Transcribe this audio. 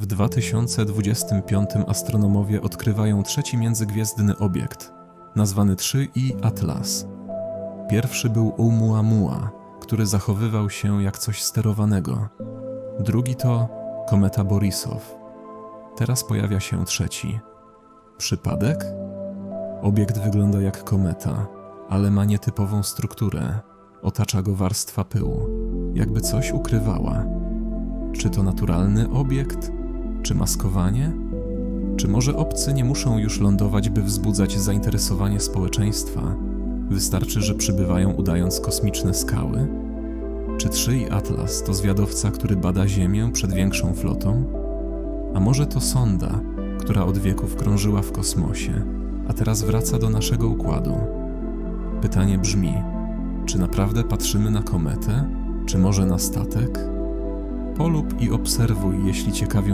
W 2025 astronomowie odkrywają trzeci międzygwiezdny obiekt, nazwany 3I Atlas. Pierwszy był Oumuamua, który zachowywał się jak coś sterowanego. Drugi to kometa Borisow. Teraz pojawia się trzeci. Przypadek? Obiekt wygląda jak kometa, ale ma nietypową strukturę. Otacza go warstwa pyłu, jakby coś ukrywała. Czy to naturalny obiekt? Czy maskowanie? Czy może obcy nie muszą już lądować, by wzbudzać zainteresowanie społeczeństwa? Wystarczy, że przybywają udając kosmiczne skały? Czy 3 i Atlas to zwiadowca, który bada Ziemię przed większą flotą? A może to sonda, która od wieków krążyła w kosmosie, a teraz wraca do naszego układu? Pytanie brzmi: czy naprawdę patrzymy na kometę, czy może na statek? Polub i obserwuj, jeśli ciekawią